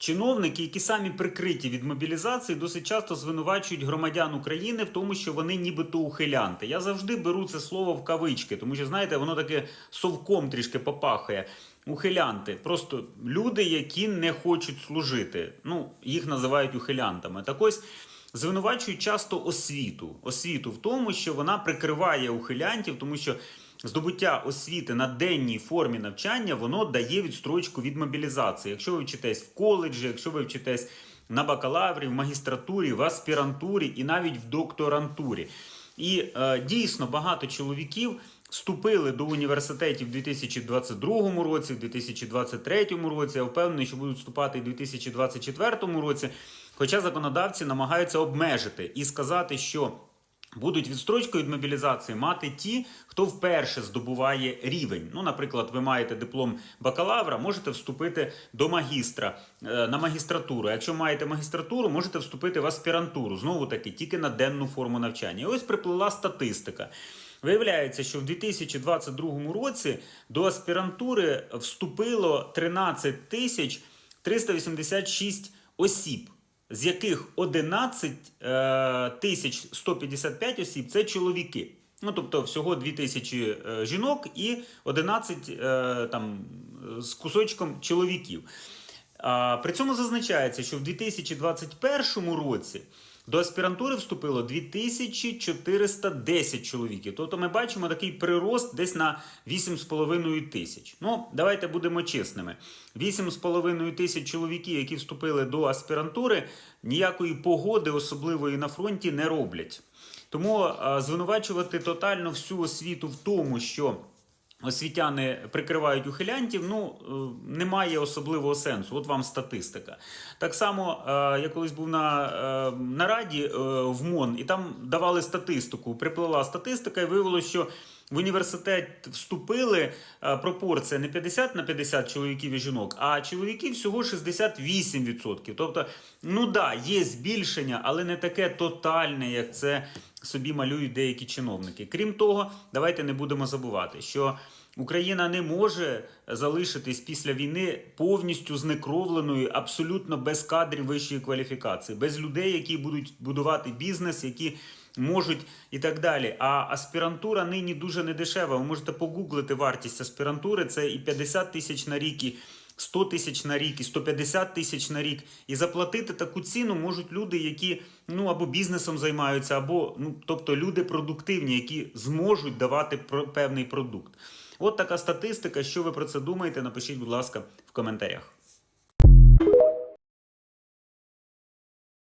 Чиновники, які самі прикриті від мобілізації, досить часто звинувачують громадян України в тому, що вони нібито ухилянти. Я завжди беру це слово в кавички, тому що знаєте, воно таке совком трішки попахує. Ухилянти, просто люди, які не хочуть служити. Ну, їх називають ухилянтами. Так ось звинувачують часто освіту. Освіту в тому, що вона прикриває ухилянтів, тому що здобуття освіти на денній формі навчання воно дає відстрочку від мобілізації. Якщо ви вчитесь в коледжі, якщо ви вчитесь на бакалаврі, в магістратурі, в аспірантурі і навіть в докторантурі. І е, дійсно багато чоловіків вступили до університетів у 2022 році, в 2023 році. Я впевнений, що будуть вступати і в 2024 році. Хоча законодавці намагаються обмежити і сказати, що будуть відстрочку від мобілізації мати ті, хто вперше здобуває рівень. Ну, наприклад, ви маєте диплом бакалавра, можете вступити до магістра е, на магістратуру. Якщо маєте магістратуру, можете вступити в аспірантуру. Знову таки, тільки на денну форму навчання. І ось приплила статистика. Виявляється, що в 2022 році до аспірантури вступило 13 тисяч 386 осіб, з яких 11 е, тисяч 155 осіб це чоловіки. Ну, тобто, всього 2 тисячі е, жінок і 11 е, там, з кусочком чоловіків. При цьому зазначається, що в 2021 році до аспірантури вступило 2410 чоловіків. Тобто ми бачимо такий прирост десь на 8,5 тисяч. Ну, давайте будемо чесними. 8,5 тисяч чоловіків, які вступили до аспірантури, ніякої погоди особливої на фронті не роблять. Тому звинувачувати тотально всю освіту в тому, що освітяни прикривають ухилянтів, ну е, немає особливого сенсу. От вам статистика. Так само е, я колись був на е, нараді в МОН, і там давали статистику. Приплила статистика, і виявилося, що в університет вступили е, пропорція не 50 на 50 чоловіків і жінок, а чоловіків всього 68%. Тобто, ну да, є збільшення, але не таке тотальне, як це собі малюють деякі чиновники. Крім того, давайте не будемо забувати, що Україна не може залишитись після війни повністю знекровленою, абсолютно без кадрів вищої кваліфікації, без людей, які будуть будувати бізнес, які можуть і так далі. А аспірантура нині дуже недешева. Ви можете погуглити вартість аспірантури. Це і 50 тисяч на рік, і 100 тисяч на рік, і 150 тисяч на рік. І заплатити таку ціну можуть люди, які ну або бізнесом займаються, або ну тобто люди продуктивні, які зможуть давати певний продукт. От така статистика. Що ви про це думаєте? Напишіть, будь ласка, в коментарях.